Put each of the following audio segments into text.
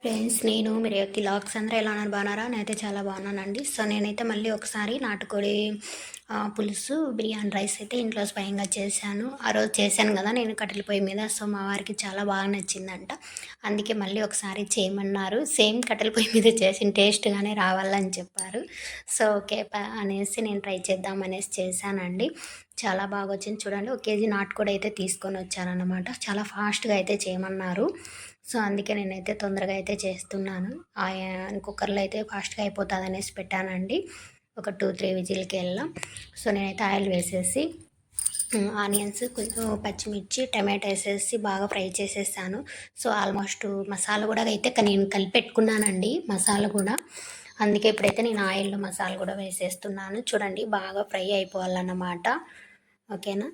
Friends నేను మీరు యొక్క లాక్స్ అందరూ ఎలా ఉన్నారు? బాగున్నారా? నేనైతే చాలా బాగున్నానండి. సో నేనైతే మళ్ళీ ఒకసారి నాటుకోడి పులుసు బిర్యానీ రైస్ అయితే ఇంట్లో స్వయంగా చేశాను. ఆ రోజు చేశాను కదా నేను కట్టెల పొయ్యి మీద. సో మా వారికి చాలా బాగా నచ్చిందంట. అందుకే మళ్ళీ ఒకసారి చేయమన్నారు. సేమ్ కట్టెల పొయ్యి మీద చేసిన టేస్ట్గానే రావాలని చెప్పారు. సో ఓకే ప- అనేసి నేను ట్రై చేద్దాం అనేసి చేశానండి. చాలా బాగా వచ్చింది. చూడండి ఒక కేజీ నాటుకోడి అయితే తీసుకొని వచ్చారనమాట చాలా ఫాస్ట్గా అయితే చేయమన్నారు. సో అందుకే నేనైతే తొందరగా అయితే చేస్తున్నాను. ఆ కుక్కర్లో అయితే ఫాస్ట్గా అయిపోతుంది అనేసి పెట్టానండి. ఒక టూ త్రీ విజిల్కి వెళ్ళాం. సో నేనైతే ఆయిల్ వేసేసి ఆనియన్స్ కొంచెం పచ్చిమిర్చి టమాటో వేసేసి బాగా ఫ్రై చేసేసాను. సో ఆల్మోస్ట్ మసాలా కూడా అయితే నేను కలిపి పెట్టుకున్నానండి మసాలా కూడా. అందుకే ఇప్పుడైతే నేను ఆయిల్లో మసాలా కూడా వేసేస్తున్నాను. చూడండి బాగా ఫ్రై అయిపోవాలన్నమాట. ఓకేనా?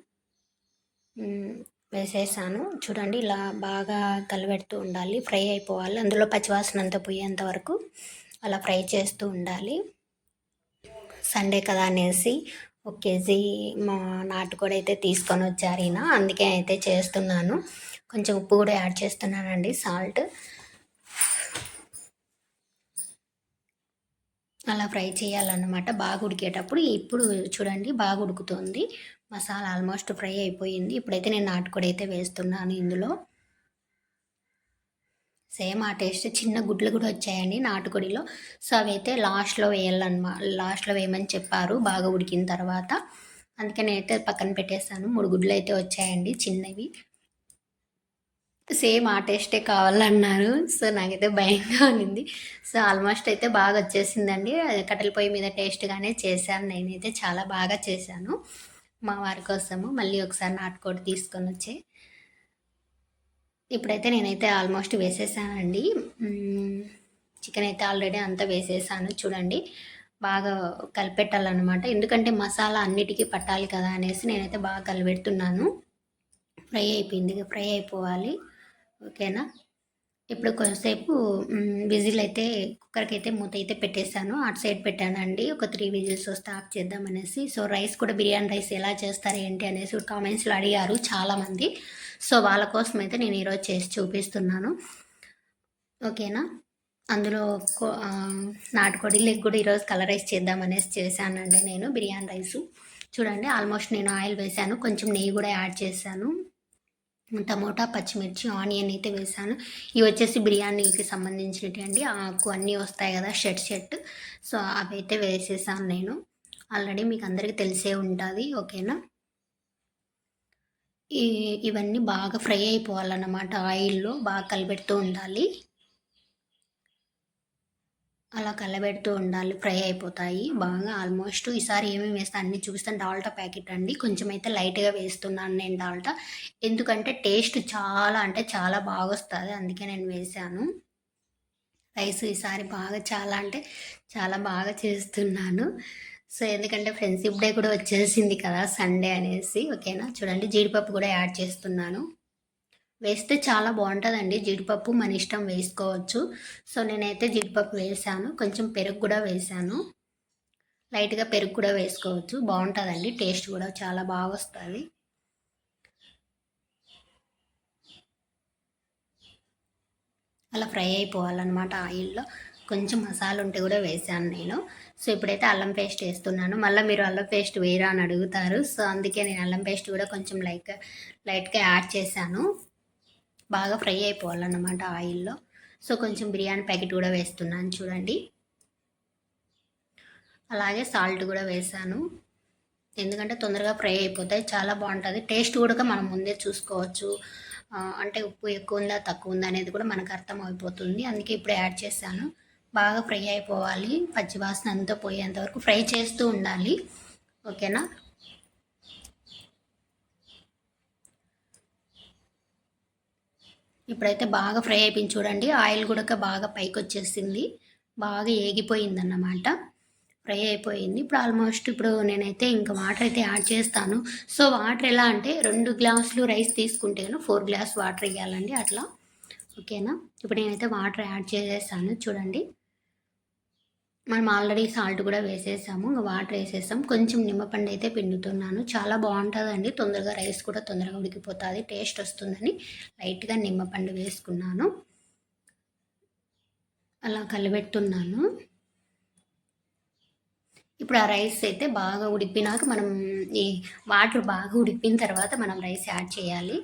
వేసేసాను. చూడండి ఇలా బాగా కలిపెడుతూ ఉండాలి. ఫ్రై అయిపోవాలి. అందులో పచ్చివాసన అంతా పోయేంత వరకు అలా ఫ్రై చేస్తూ ఉండాలి. సండే కదా అనేసి ఒక కేజీ మా నాటుకోడి అయితే తీసుకొని వచ్చారు అందుకే అయితే చేస్తున్నాను. కొంచెం ఉప్పు కూడా యాడ్ చేస్తున్నానండి సాల్ట్. అలా ఫ్రై చేయాలన్నమాట. బాగా ఉడికేటప్పుడు ఇప్పుడు చూడండి బాగా ఉడుకుతుంది. మసాలా ఆల్మోస్ట్ ఫ్రై అయిపోయింది. ఇప్పుడైతే నేను నాటుకోడి అయితే వేస్తున్నాను ఇందులో. సేమ్ ఆ టేస్ట్ చిన్న గుడ్లు కూడా వచ్చాయండి నాటుకోడిలో. సో అవి అయితే లాస్ట్లో వేయాలన్నమా లాస్ట్లో వేయమని చెప్పారు బాగా ఉడికిన తర్వాత. అందుకే నేనైతే పక్కన పెట్టేస్తాను మూడు గుడ్లు అయితే వచ్చాయండి చిన్నవి. సేమ్ ఆ టేస్టే కావాలన్నారు. సో నాకైతే భయంగా ఉన్నింది సో ఆల్మోస్ట్ అయితే బాగా వచ్చేసిందండి. అది కట్టెల పొయ్యి మీద టేస్ట్గానే చేశాను. నేనైతే చాలా బాగా చేశాను. మా వారి కోసము మళ్ళీ ఒకసారి నాటుకోడి తీసుకొని వచ్చి ఇప్పుడైతే నేనైతే ఆల్మోస్ట్ వేసేసానండి. చికెన్ అయితే ఆల్రెడీ అంతా వేసేసాను. చూడండి బాగా కలిపెట్టాలన్నమాట. ఎందుకంటే మసాలా అన్నిటికీ పట్టాలి కదా అనేసి నేనైతే బాగా కలిపెడుతున్నాను. ఫ్రై అయిపోయింది. ఫ్రై అయిపోవాలి. ఓకేనా? ఇప్పుడు కొంతసేపు విజిల్ అయితే కుక్కర్కి అయితే మూత అయితే పెట్టేశాను. అటు సైడ్ పెట్టానండి. ఒక త్రీ విజిల్స్ వస్తే ఆఫ్ చేద్దామనేసి సో రైస్ కూడా బిర్యానీ రైస్ ఎలా చేస్తారు ఏంటి అనేసి కామెంట్స్లో అడిగారు చాలామంది. సో వాళ్ళ కోసం అయితే నేను ఈరోజు చేసి చూపిస్తున్నాను. ఓకేనా? అందులో కో- నాటుకోడి లెగ్ కూడా ఈరోజు కలర్ రైస్ చేద్దామనేసి చేశానండి నేను బిర్యానీ రైస్. చూడండి ఆల్మోస్ట్ నేను ఆయిల్ వేశాను. కొంచెం నెయ్యి కూడా యాడ్ చేశాను. టమోటా పచ్చిమిర్చి ఆనియన్ అయితే వేసాను. ఇవి వచ్చేసి బిర్యానీకి సంబంధించినవి అండి. ఆకు అన్నీ వస్తాయి కదా షెట్ షెట్ సో అవి అయితే వేసేసాను నేను. ఆల్రెడీ మీకు అందరికీ తెలిసే ఉంటుంది ఓకేనా? ఈ ఇవన్నీ బాగా ఫ్రై అయిపోవాలన్నమాట ఆయిల్లో బాగా కలిపెడుతూ ఉండాలి. అలా కలబెడుతూ ఉండాలి ఫ్రై అయిపోతాయి. బాగా ఆల్మోస్ట్ ఈసారి ఏమేమి వేస్తాను అన్ని చూపిస్తాను. డాల్టా ప్యాకెట్ అండి. కొంచెం అయితే లైట్గా వేస్తున్నాను నేను డాల్టా. ఎందుకంటే టేస్ట్ చాలా అంటే చాలా బాగా వస్తుంది అందుకే నేను వేసాను. రైస్ ఈసారి బాగా చాలా అంటే చాలా బాగా చేస్తున్నాను. సో ఎందుకంటే ఫ్రెండ్షిప్ డే కూడా వచ్చేసింది కదా సండే అనేసి. ఓకేనా? చూడండి జీడిపప్పు కూడా యాడ్ చేస్తున్నాను. వేస్తే చాలా బాగుంటుందండి. జీడిపప్పు మన ఇష్టం వేసుకోవచ్చు. సో నేనైతే జీడిపప్పు వేసాను. కొంచెం పెరుగు కూడా వేసాను. లైట్గా పెరుగు కూడా వేసుకోవచ్చు. బాగుంటుందండి. టేస్ట్ కూడా చాలా బాగా వస్తుంది. అలా ఫ్రై అయిపోవాలన్నమాట ఆయిల్లో. కొంచెం మసాలా ఉంటే కూడా వేసాను నేను. సో ఇప్పుడైతే అల్లం పేస్ట్ వేస్తున్నాను. మళ్ళీ మీరు అల్లం పేస్ట్ వేయరా అని అడుగుతారు. సో అందుకే నేను అల్లం పేస్ట్ కూడా కొంచెం లైక్ లైట్గా యాడ్ చేశాను. బాగా ఫ్రై అయిపోవాలన్నమాట ఆయిల్లో. సో కొంచెం బిర్యానీ ప్యాకెట్ కూడా వేస్తున్నాను చూడండి. అలాగే సాల్ట్ కూడా వేసాను. ఎందుకంటే తొందరగా ఫ్రై అయిపోతాయి చాలా బాగుంటుంది. టేస్ట్ కూడా మనం ముందే చూసుకోవచ్చు. అంటే ఉప్పు ఎక్కువ ఉందా తక్కువ ఉందా అనేది కూడా మనకు అర్థం అయిపోతుంది. అందుకే ఇప్పుడు యాడ్ చేశాను. బాగా ఫ్రై అయిపోవాలి. పచ్చివాసన అంతా పోయేంత వరకు ఫ్రై చేస్తూ ఉండాలి. ఓకేనా? ఇప్పుడైతే బాగా ఫ్రై అయిపోయింది చూడండి. ఆయిల్ కూడా బాగా పైకి వచ్చేసింది బాగా ఏగిపోయిందన్నమాట. ఫ్రై అయిపోయింది. ఇప్పుడు ఆల్మోస్ట్ ఇప్పుడు నేనైతే ఇంకా వాటర్ అయితే యాడ్ చేస్తాను. సో వాటర్ ఎలా అంటే రెండు గ్లాసులు రైస్ తీసుకుంటే ఫోర్ గ్లాస్ వాటర్ వేయాలండి అట్లా. ఓకేనా? ఇప్పుడు నేనైతే వాటర్ యాడ్ చేసేసాను చూడండి. మనం ఆల్రెడీ సాల్ట్ కూడా వేసేసాము ఇంకా వాటర్ వేసేసాం కొంచెం నిమ్మపండు అయితే పిండుతున్నాను. చాలా బాగుంటుందండి. తొందరగా రైస్ కూడా తొందరగా ఉడికిపోతుంది. టేస్ట్ వస్తుందని లైట్గా నిమ్మపండు వేసుకున్నాను. అలా కలిపెడుతున్నాను ఇప్పుడు ఆ రైస్ అయితే బాగా ఉడికినాక మనం ఈ వాటర్ బాగా ఉడికిన తర్వాత మనం రైస్ యాడ్ చేయాలి.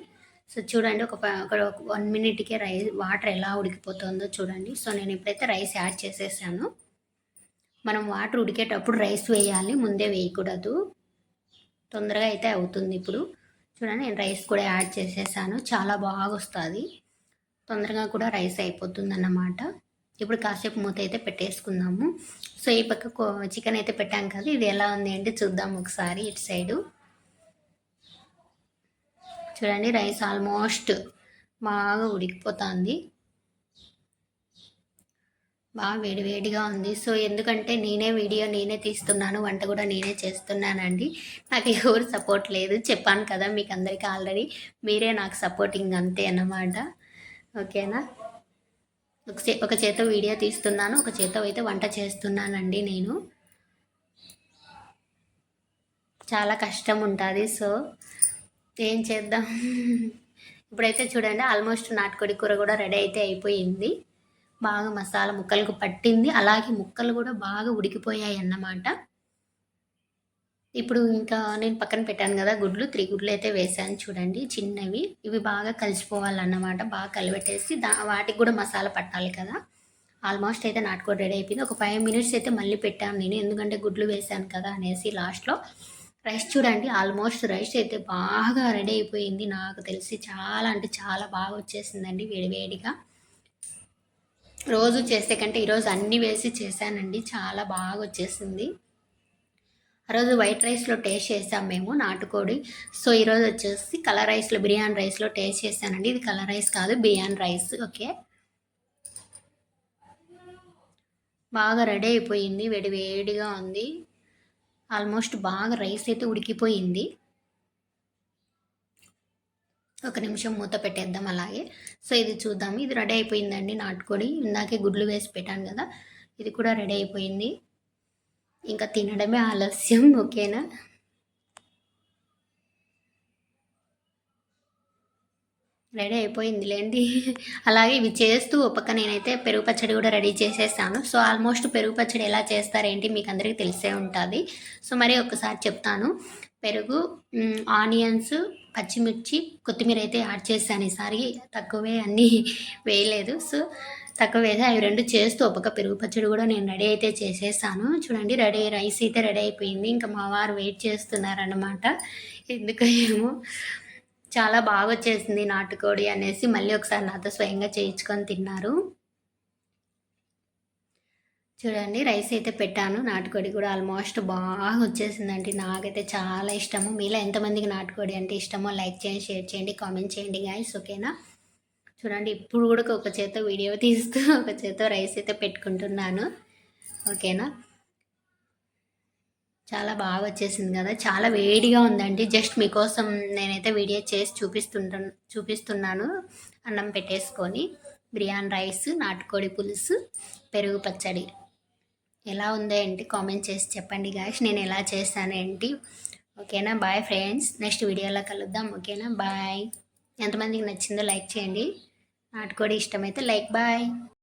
సో చూడండి ఒక ఒక వన్ మినిట్కే రైస్ వాటర్ ఎలా ఉడికిపోతుందో చూడండి. సో నేను ఇప్పుడైతే రైస్ యాడ్ చేసేసాను. మనం వాటర్ ఉడికేటప్పుడు రైస్ వేయాలి ముందే వేయకూడదు. తొందరగా అయితే అవుతుంది ఇప్పుడు. చూడండి నేను రైస్ కూడా యాడ్ చేసేసాను. చాలా బాగా వస్తుంది తొందరగా కూడా రైస్ అయిపోతుంది అన్నమాట ఇప్పుడు కాసేపు మూత అయితే పెట్టేసుకుందాము. సో ఈ పక్క చికెన్ అయితే పెట్టాం కదా ఇది ఎలా ఉంది అంటే చూద్దాం ఒకసారి ఇటు సైడు. చూడండి రైస్ ఆల్మోస్ట్ బాగా ఉడికిపోతుంది. బాగా వేడివేడిగా ఉంది. సో ఎందుకంటే నేనే వీడియో నేనే తీస్తున్నాను వంట కూడా నేనే చేస్తున్నానండి. నాకు ఎవరు సపోర్ట్ లేదు. చెప్పాను కదా మీకు అందరికీ ఆల్రెడీ. మీరే నాకు సపోర్టింగ్ అంతే అన్నమాట. ఓకేనా? ఒక చే ఒక చేత వీడియో తీస్తున్నాను. ఒక చేత అయితే వంట చేస్తున్నానండి నేను. చాలా కష్టం ఉంటుంది. సో ఏం చేద్దాం? ఇప్పుడైతే చూడండి ఆల్మోస్ట్ నాటుకోడి కూర కూడా రెడీ అయితే అయిపోయింది. బాగా మసాలా ముక్కలకు పట్టింది. అలాగే ముక్కలు కూడా బాగా ఉడికిపోయాయి అన్నమాట. ఇప్పుడు ఇంకా నేను పక్కన పెట్టాను కదా గుడ్లు. త్రీ గుడ్లు అయితే వేసాను చూడండి. చిన్నవి. ఇవి బాగా కలిసిపోవాలన్నమాట. బాగా కలిపెట్టేసి దా వాటికి కూడా మసాలా పట్టాలి కదా. ఆల్మోస్ట్ అయితే నాటుకోడి రెడీ అయిపోయింది. ఒక ఫైవ్ మినిట్స్ అయితే మళ్ళీ పెట్టాను నేను. ఎందుకంటే గుడ్లు వేసాను కదా అనేసి లాస్ట్లో. రైస్ చూడండి. ఆల్మోస్ట్ రైస్ అయితే బాగా రెడీ అయిపోయింది. నాకు తెలిసి చాలా అంటే చాలా బాగా వచ్చేసిందండి వేడివేడిగా రోజు చేసే కంటే ఈరోజు అన్నీ వేసి చేశానండి. చాలా బాగా వచ్చేసింది. ఆ రోజు వైట్ రైస్లో టేస్ట్ చేసాం మేము నాటుకోడి. సో ఈరోజు వచ్చేసి కలర్ రైస్లో బిర్యానీ రైస్లో టేస్ట్ చేశానండి. ఇది కలర్ రైస్ కాదు బిర్యానీ రైస్ ఓకే. బాగా రెడీ అయిపోయింది వేడి వేడిగా ఉంది. ఆల్మోస్ట్ బాగా రైస్ అయితే ఉడికిపోయింది. ఒక నిమిషం మూత పెట్టేద్దాం అలాగే. సో ఇది చూద్దాం ఇది రెడీ అయిపోయిందండి నాటుకోడి. ఇందాకే గుడ్లు వేసి పెట్టాను కదా ఇది కూడా రెడీ అయిపోయింది. ఇంకా తినడమే ఆలస్యం ఓకేనా? రెడీ అయిపోయింది లేండి. అలాగే ఇవి చేస్తూ ఒప్పక నేనైతే పెరుగు పచ్చడి కూడా రెడీ చేసేసాను. సో ఆల్మోస్ట్ పెరుగు పచ్చడి ఎలా చేస్తారేంటి మీకు అందరికీ తెలిసే ఉంటుంది. సో మరి ఒకసారి చెప్తాను. పెరుగు ఆనియన్స్ పచ్చిమిర్చి కొత్తిమీర అయితే యాడ్ చేశాను ఈసారి. తక్కువే అన్నీ వేయలేదు. సో తక్కువ వేసి అవి రెండు చేస్తూ ఒక్కొక్క పెరుగు పచ్చడి కూడా నేను రెడీ అయితే చేసేసాను. చూడండి రెడీ రైస్ అయితే రెడీ అయిపోయింది. ఇంకా మా వారు వెయిట్ చేస్తున్నారన్నమాట. ఎందుకు ఏమో చాలా బాగా వచ్చేసింది నాటుకోడి అనేసి మళ్ళీ ఒకసారి నాతో స్వయంగా చేయించుకొని తిన్నారు. చూడండి రైస్ అయితే పెట్టాను. నాటుకోడి కూడా ఆల్మోస్ట్ బాగా వచ్చేసిందండి నాకైతే చాలా ఇష్టము. మీలో ఎంతమందికి నాటుకోడి అంటే ఇష్టమో లైక్ చేయండి షేర్ చేయండి కామెంట్ చేయండి గాయస్ ఓకేనా? చూడండి ఇప్పుడు కూడా ఒక చేత వీడియో తీస్తూ ఒక చేత రైస్ అయితే పెట్టుకుంటున్నాను. ఓకేనా? చాలా బాగా వచ్చేసింది కదా. చాలా వేడిగా ఉందండి. జస్ట్ మీకోసం నేనైతే వీడియో చేసి చూపిస్తుంటాను చూపిస్తున్నాను. అన్నం పెట్టేసుకొని బిర్యానీ రైస్ నాటుకోడి పులుసు పెరుగు పచ్చడి. ఎలా ఉందో ఏంటి కామెంట్ చేసి చెప్పండి గాయస్ నేను ఎలా చేస్తాను ఏంటి? ఓకేనా? బాయ్ ఫ్రెండ్స్ నెక్స్ట్ వీడియోలో కలుద్దాం. ఓకేనా? బాయ్ ఎంతమందికి నచ్చిందో లైక్ చేయండి. నాటుకోడి ఇష్టమైతే లైక్ బాయ్